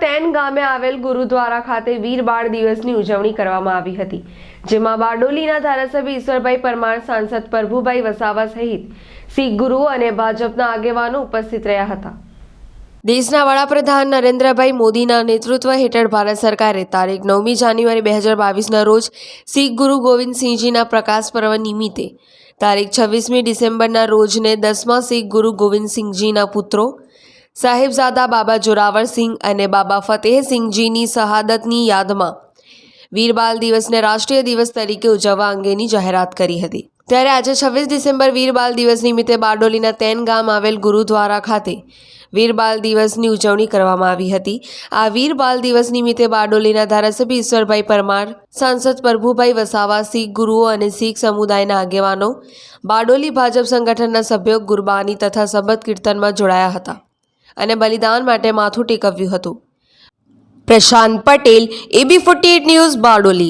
તેન ગામે આવેલ ગુરુદ્વારા ખાતે વીર બાળ દિવસની ઉજવણી કરવામાં આવી હતી, જેમાં બારડોલીના ધારાસભ્ય ઈશ્વરભાઈ પરમાર, સાંસદ પ્રભુભાઈ વસાવા સહિત શીખ ગુરુઓ અને ભાજપના આગેવાનો ઉપસ્થિત રહ્યા હતા. દેશના વડાપ્રધાન નરેન્દ્રભાઈ મોદીના નેતૃત્વ હેઠળ ભારત સરકારે તારીખ નવમી જાન્યુઆરી બે હજાર બાવીસના રોજ શીખ ગુરુ ગોવિંદસિંહજીના પ્રકાશ પર્વ નિમિત્તે તારીખ છવ્વીસમી ડિસેમ્બરના રોજને દસમા શીખ ગુરુ ગોવિંદસિંહજીના પુત્રો સાહેબઝાદા બાબા જોરાવરસિંહ અને બાબા ફતેહસિંહજીની શહાદતની યાદમાં વીરબાલ દિવસને રાષ્ટ્રીય દિવસ તરીકે ઉજવવા અંગેની જાહેરાત કરી હતી. ત્યારે આજે છવ્વીસ ડિસેમ્બર વીરબાલ દિવસ નિમિત્તે બારડોલીના તેન ગામ આવેલ ગુરુદ્વારા ખાતે વીરબાલ દિવસની ઉજવણી કરવામાં આવી હતી. આ વીરબાલ દિવસ નિમિત્તે બારડોલીના ધારાસભ્ય ઈશ્વરભાઈ પરમાર, સાંસદ પ્રભુભાઈ વસાવા, શીખ ગુરુઓ અને શીખ સમુદાયના આગેવાનો બારડોલી ભાજપ સંગઠનના સભ્યો ગુરબાની તથા શબદ કીર્તનમાં જોડાયા હતા. અને બલિદાન માટે માથું ટેકવ્યું હતું. Prashant Patel AB forty news Bardoli.